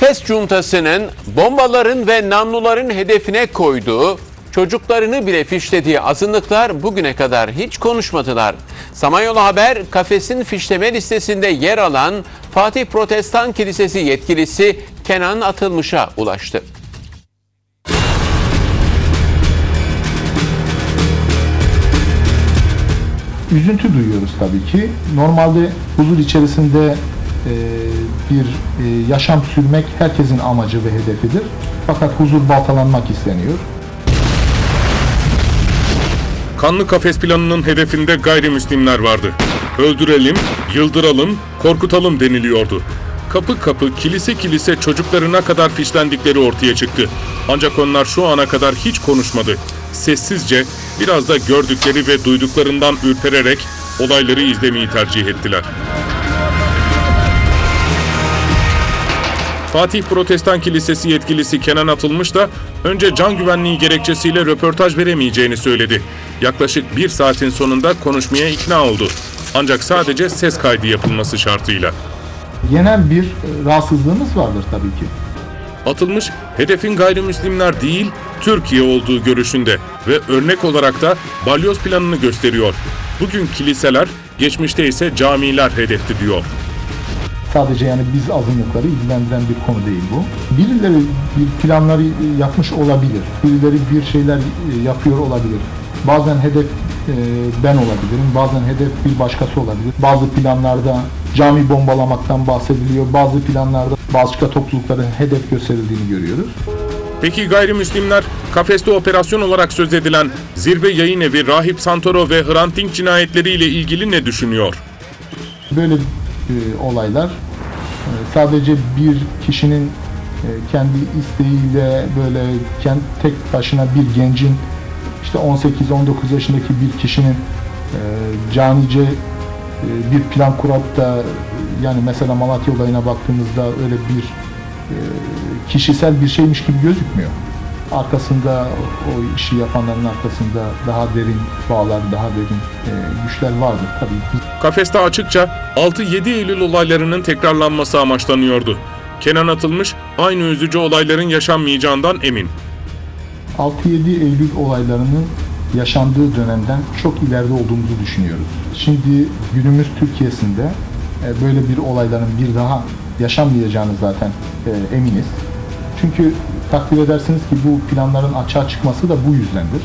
Fes cuntasının bombaların ve namluların hedefine koyduğu, çocuklarını bile fişlediği azınlıklar bugüne kadar hiç konuşmadılar. Samanyolu Haber, kafesin fişleme listesinde yer alan Fatih Protestan Kilisesi yetkilisi Kenan Atılmış'a ulaştı. üzüntü duyuyoruz tabii ki. Normalde huzur içerisinde bir e, yaşam sürmek herkesin amacı ve hedefidir. Fakat huzur baltalanmak isteniyor. Kanlı kafes planının hedefinde gayrimüslimler vardı. Öldürelim, yıldıralım, korkutalım deniliyordu. Kapı kapı, kilise kilise çocuklarına kadar fişlendikleri ortaya çıktı. Ancak onlar şu ana kadar hiç konuşmadı. Sessizce, biraz da gördükleri ve duyduklarından ürpererek olayları izlemeyi tercih ettiler. Fatih Protestan Kilisesi yetkilisi Kenan Atılmış da önce can güvenliği gerekçesiyle röportaj veremeyeceğini söyledi. Yaklaşık bir saatin sonunda konuşmaya ikna oldu. Ancak sadece ses kaydı yapılması şartıyla. Genel bir e, rahatsızlığımız vardır tabii ki. Atılmış, hedefin gayrimüslimler değil, Türkiye olduğu görüşünde ve örnek olarak da balyoz planını gösteriyor. Bugün kiliseler, geçmişte ise camiler hedefti diyor. Sadece yani biz azınlıkları ilgilendiren bir konu değil bu. Birileri bir planları yapmış olabilir. Birileri bir şeyler e, yapıyor olabilir. Bazen hedef e, ben olabilirim, bazen hedef bir başkası olabilir. Bazı planlarda cami bombalamaktan bahsediliyor, bazı planlarda başka toplulukların hedef gösterildiğini görüyoruz. Peki gayrimüslimler kafeste operasyon olarak söz edilen Zirve Yayın Evi, Rahip Santoro ve Hrant Dink cinayetleriyle ilgili ne düşünüyor? Böyle e, olaylar e, sadece bir kişinin e, kendi isteğiyle böyle kendi tek başına bir gencin işte 18-19 yaşındaki bir kişinin e, canice e, bir plan kurup da yani mesela Malatya olayına baktığımızda öyle bir e, kişisel bir şeymiş gibi gözükmüyor. Arkasında o işi yapanların arkasında daha derin bağlar, daha derin e, güçler vardır tabii. Kafeste açıkça 6-7 Eylül olaylarının tekrarlanması amaçlanıyordu. Kenan Atılmış aynı üzücü olayların yaşanmayacağından emin. 6-7 Eylül olaylarının yaşandığı dönemden çok ileride olduğumuzu düşünüyoruz. Şimdi günümüz Türkiye'sinde e, böyle bir olayların bir daha yaşanmayacağını zaten e, eminiz. Çünkü takdir edersiniz ki bu planların açığa çıkması da bu yüzdendir.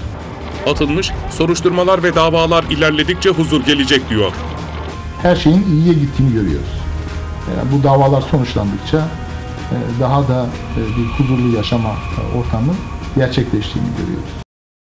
Atılmış, soruşturmalar ve davalar ilerledikçe huzur gelecek diyor. Her şeyin iyiye gittiğini görüyoruz. Yani bu davalar sonuçlandıkça e, daha da e, bir huzurlu yaşama e, ortamı gerçekleştiğini görüyoruz.